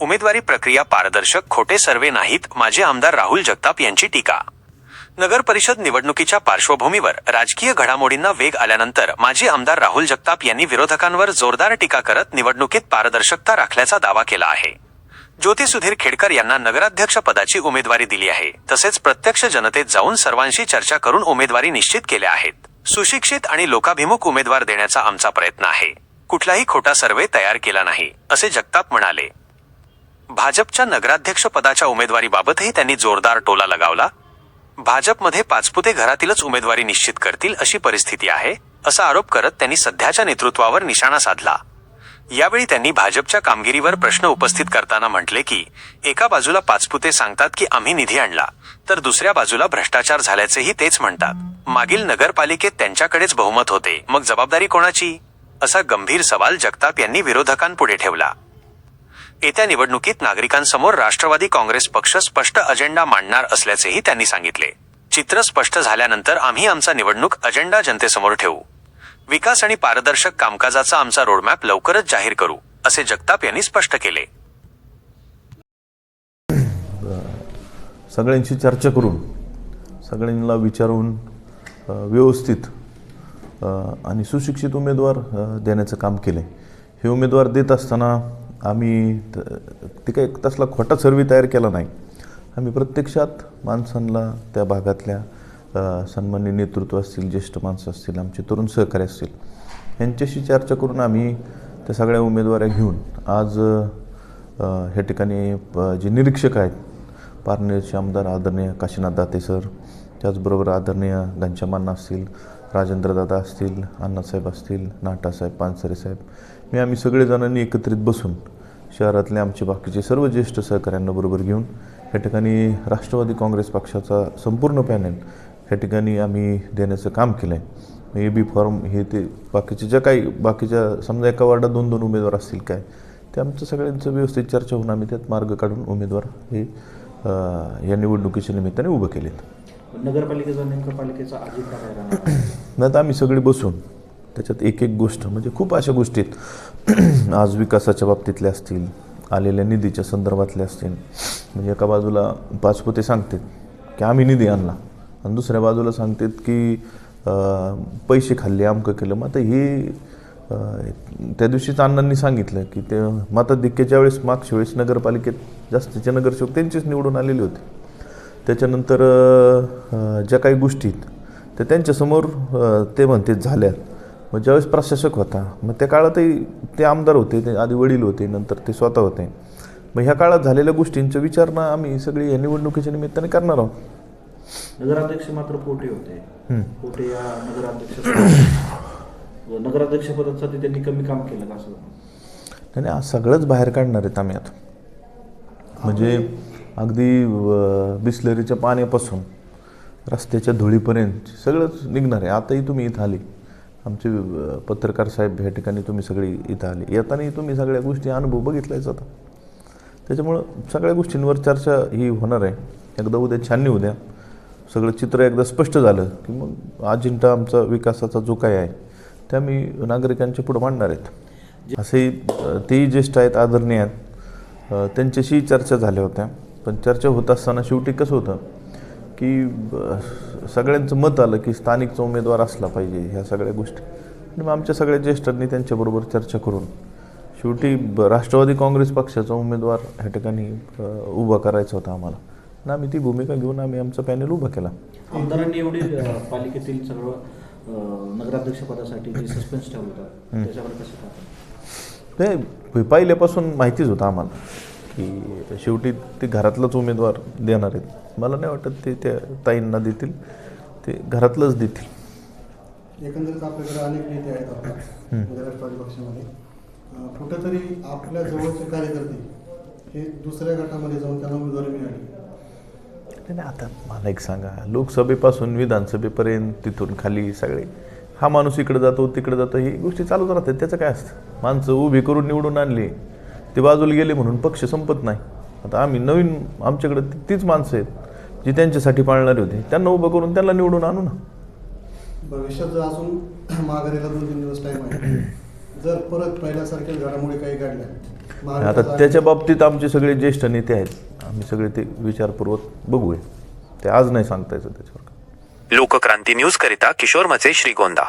उमेदवारी प्रक्रिया पारदर्शक खोटे सर्वे नाहीत माजी आमदार राहुल जगताप यांची टीका. नगर परिषद निवडणुकीच्या पार्श्वभूमीवर राजकीय घडामोडींना वेग आल्यानंतर माजी आमदार राहुल जगताप यांनी विरोधकांवर जोरदार टीका करत निवडणुकीत पारदर्शकता राखल्याचा दावा केला आहे. ज्योती सुधीर खेडकर यांना नगराध्यक्ष पदाची उमेदवारी दिली आहे. तसेच प्रत्यक्ष जनतेत जाऊन सर्वांशी चर्चा करून उमेदवारी निश्चित केल्या आहेत. सुशिक्षित आणि लोकाभिमुख उमेदवार देण्याचा आमचा प्रयत्न आहे. कुठलाही खोटा सर्वे तयार केला नाही असे जगताप म्हणाले. भाजपच्या नगराध्यक्षपदाच्या उमेदवारीबाबतही त्यांनी जोरदार टोला लगावला. भाजपमध्ये पाचपुते घरातीलच उमेदवारी निश्चित करतील अशी परिस्थिती आहे असा आरोप करत त्यांनी सध्याच्या नेतृत्वावर निशाणा साधला. यावेळी त्यांनी भाजपच्या कामगिरीवर प्रश्न उपस्थित करताना म्हटले की एका बाजूला पाचपुते सांगतात की आम्ही निधी आणला तर दुसऱ्या बाजूला भ्रष्टाचार झाल्याचेही तेच म्हणतात. मागील नगरपालिकेत त्यांच्याकडेच बहुमत होते मग जबाबदारी कोणाची? असा गंभीर सवाल जगताप यांनी विरोधकांपुढे ठेवला. येत्या निवडणुकीत नागरिकांसमोर राष्ट्रवादी काँग्रेस पक्ष स्पष्ट अजेंडा मांडणार असल्याचेही त्यांनी सांगितले. चित्र स्पष्ट झाल्यानंतर आम्ही आमचा निवडणूक अजेंडा जनतेसमोर ठेवू. विकास आणि पारदर्शक कामकाजाचा आमचा रोडमॅप लवकरच जाहीर करू असे जगताप यांनी स्पष्ट केले. सगळ्यांशी चर्चा करून सगळ्यांना विचारून व्यवस्थित आणि सुशिक्षित उमेदवार देण्याचं काम केले हे उमेदवार देत असताना आम्ही त- ते काही तसला खोटा सर्वे तयार केला नाही. आम्ही प्रत्यक्षात माणसांना त्या भागातल्या सन्मान्य नेतृत्व असतील ज्येष्ठ माणसं असतील आमचे तरुण सहकारी असतील यांच्याशी चर्चा करून आम्ही त्या सगळ्या उमेदवाऱ्या घेऊन आज ह्या ठिकाणी जे निरीक्षक आहेत पारनेरचे आमदार आदरणीय काशीनाथ दाते सर त्याचबरोबर आदरणीय घनश्यामांना असतील राजेंद्रदादा असतील अण्णासाहेब असतील नाटासाहेब पानसरे साहेब मी आम्ही सगळेजणांनी एकत्रित बसून शहरातले आमचे बाकीचे सर्व ज्येष्ठ सहकाऱ्यांना बरोबर घेऊन या ठिकाणी राष्ट्रवादी काँग्रेस पक्षाचा संपूर्ण पॅनल या ठिकाणी आम्ही देण्याचं काम केलं आहे ए बी फॉर्म हे ते बाकीचे ज्या काही बाकीच्या समजा एका वार्डात दोन दोन उमेदवार असतील काय ते आमचं सगळ्यांचं व्यवस्थित चर्चा होऊन आम्ही त्यात मार्ग काढून उमेदवार हे या निवडणुकीच्या निमित्ताने उभं केलेत. नगरपालिकेचा नेमका पालिकेचा नाही तर आम्ही सगळे बसून त्याच्यात एक एक गोष्ट म्हणजे खूप अशा गोष्टी आहेत. आज विकासाच्या बाबतीतल्या असतील आलेल्या निधीच्या संदर्भातल्या असतील म्हणजे एका बाजूला पाचपोते सांगतात की आम्ही निधी आणला. आणि दुसऱ्या बाजूला सांगतात की पैसे खाल्ले अमकं केलं. मग आता हे त्या दिवशीच अण्णांनी सांगितलं की ते मताधिक्याच्या वेळेस मागच्या वेळेस नगरपालिकेत जास्तीचे नगरसेवक त्यांचीच निवडून आलेले होते. त्याच्यानंतर ज्या काही गोष्टी आहेत त्या त्यांच्यासमोर ते म्हणते झाल्यात. मग ज्यावेळेस प्रशासक होता मग त्या काळातही ते आमदार होते ते आधी वडील होते नंतर ते स्वतः होते. मग ह्या काळात झालेल्या गोष्टींचं विचारणा आम्ही सगळी या निवडणुकीच्या निमित्ताने करणार आहोत. नगराध्यक्ष मात्र पोटे होते? पोटे या नगराध्यक्ष नगराध्यक्ष पदासाठी त्यांनी कमी काम केलं का असं? नाही नाही, आज सगळंच बाहेर काढणार आहेत आम्ही आता. म्हणजे अगदी बिस्लरीच्या पाण्यापासून रस्त्याच्या धुळीपर्यंत सगळंच निघणार आहे. आताही तुम्ही इथं आली. आमचे पत्रकार साहेब ह्या ठिकाणी तुम्ही सगळी इथं आली. येतानाही तुम्ही सगळ्या गोष्टी अनुभव बघितलायच आता. त्याच्यामुळं सगळ्या गोष्टींवर चर्चा ही होणार आहे. एकदा उद्या छाननी उद्या सगळं चित्र एकदा स्पष्ट झालं की मग अजिंठा आमचा विकासाचा जो काय आहे त्या मी नागरिकांच्या पुढं मांडणार आहेत. असेही तेही ज्येष्ठ आहेत आदरणीय आहेत. त्यांच्याशी चर्चा झाल्या होत्या. पण चर्चा होत असताना शेवटी कसं होतं की सगळ्यांचं मत आलं की स्थानिकचा उमेदवार असला पाहिजे ह्या सगळ्या गोष्टी. आणि मग आमच्या सगळ्या ज्येष्ठांनी त्यांच्याबरोबर चर्चा करून शेवटी राष्ट्रवादी काँग्रेस पक्षाचा उमेदवार ह्या ठिकाणी उभा करायचा होता आम्हाला. आणि आम्ही ती भूमिका घेऊन आम्ही आमचा पॅनल उभा केला. आमदारांनी एवढी पालिकेतील सगळं अं, नगराध्यक्ष पदासाठी जे सस्पेन्स ठेवलं होतं त्याच्यावर कसं ते पहिल्यापासून माहितीच होतं आम्हाला. की शेवटी ते घरातलाच उमेदवार देणार आहेत. मला नाही वाटत ते त्या ताईंना देतील ते घरातलंच देतील. एकंदरीत आपल्याकडे अनेक नेते आहेत आपल्या राष्ट्रवादी पक्षामध्ये. कुठंतरी आपल्या जवळचे कार्यकर्ते हे दुसऱ्या गटामध्ये जाऊन त्यांना उमेदवारी मिळाली. नाही, आता मला एक सांगा. लोकसभेपासून विधानसभेपर्यंत तिथून खाली सगळे. हा माणूस इकडे जातो तिकडे जातो ही गोष्टी चालूच राहतात त्याचं काय असतं? माणसं उभी करून निवडून आणली. ते बाजूला गेले म्हणून पक्ष संपत नाही. आता आम्ही नवीन आमच्याकडे तीच माणसं आहेत जी त्यांच्यासाठी पाळणारी होती. त्यांना उभं करून त्यांना निवडून आणू ना. भविष्यात जर अजून माघारीला दोन तीन दिवस टाईम आहे. जर परत पहिल्यासारख्या घडामोडी काही घडल्या आता त्याच्या बाबतीत आमचे सगळे ज्येष्ठ नेते आहेत. आम्ही सगळे ते विचारपूर्वक बघूया. ते आज नाही सांगता यायचं त्याच्यावर लोकक्रांती न्यूज करिता किशोर मचे श्रीगोंदा.